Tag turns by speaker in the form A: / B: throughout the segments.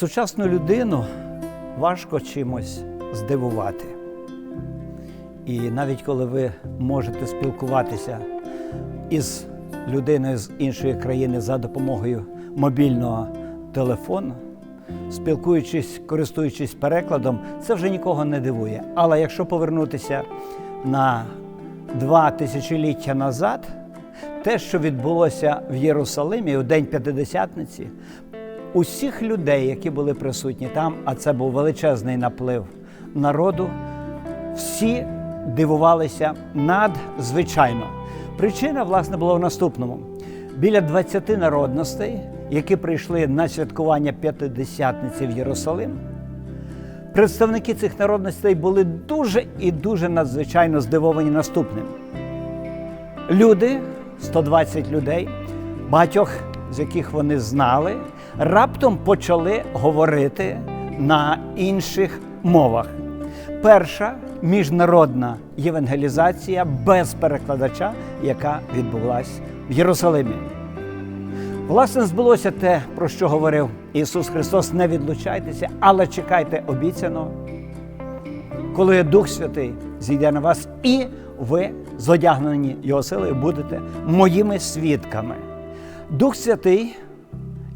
A: Сучасну людину важко чимось здивувати. І навіть коли ви можете спілкуватися із людиною з іншої країни за допомогою мобільного телефону, спілкуючись, користуючись перекладом, це вже нікого не дивує. Але якщо повернутися на два тисячоліття назад, те, що відбулося в Єрусалимі у День П'ятидесятниці, усіх людей, які були присутні там, а це був величезний наплив народу, всі дивувалися надзвичайно. Причина, власне, була в наступному: біля 20 народностей, які прийшли на святкування П'ятидесятниці в Єрусалим, представники цих народностей були дуже і дуже надзвичайно здивовані наступним. Люди, 120 людей, багатьох з яких вони знали, раптом почали говорити на інших мовах. Перша міжнародна євангелізація без перекладача, яка відбулася в Єрусалимі. Власне, збулося те, про що говорив Ісус Христос: не відлучайтеся, але чекайте обіцяного, коли Дух Святий зійде на вас, і ви, зодягнені Його силою, будете моїми свідками. Дух Святий,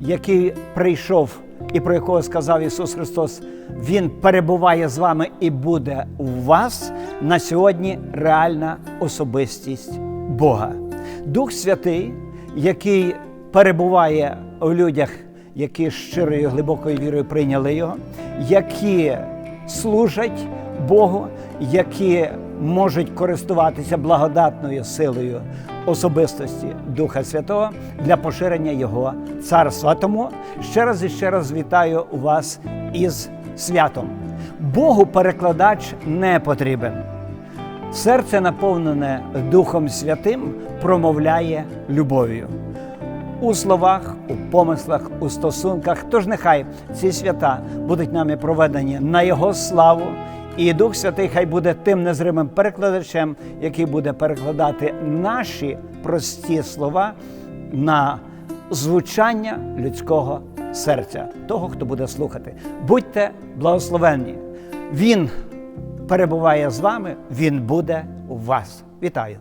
A: який прийшов і про якого сказав Ісус Христос, Він перебуває з вами і буде у вас на сьогодні реальна особистість Бога. Дух Святий, який перебуває у людях, які щирою глибокою вірою прийняли його, які служать Богу, які можуть користуватися благодатною силою особистості Духа Святого для поширення Його царства. Тому ще раз і ще раз вітаю вас із святом. Богу перекладач не потрібен. Серце, наповнене Духом Святим, промовляє любов'ю. У словах, у помислах, у стосунках. Тож нехай ці свята будуть нами проведені на Його славу, і Дух Святий хай буде тим незримим перекладачем, який буде перекладати наші прості слова на звучання людського серця, того, хто буде слухати. Будьте благословенні. Він перебуває з вами, він буде у вас. Вітаю!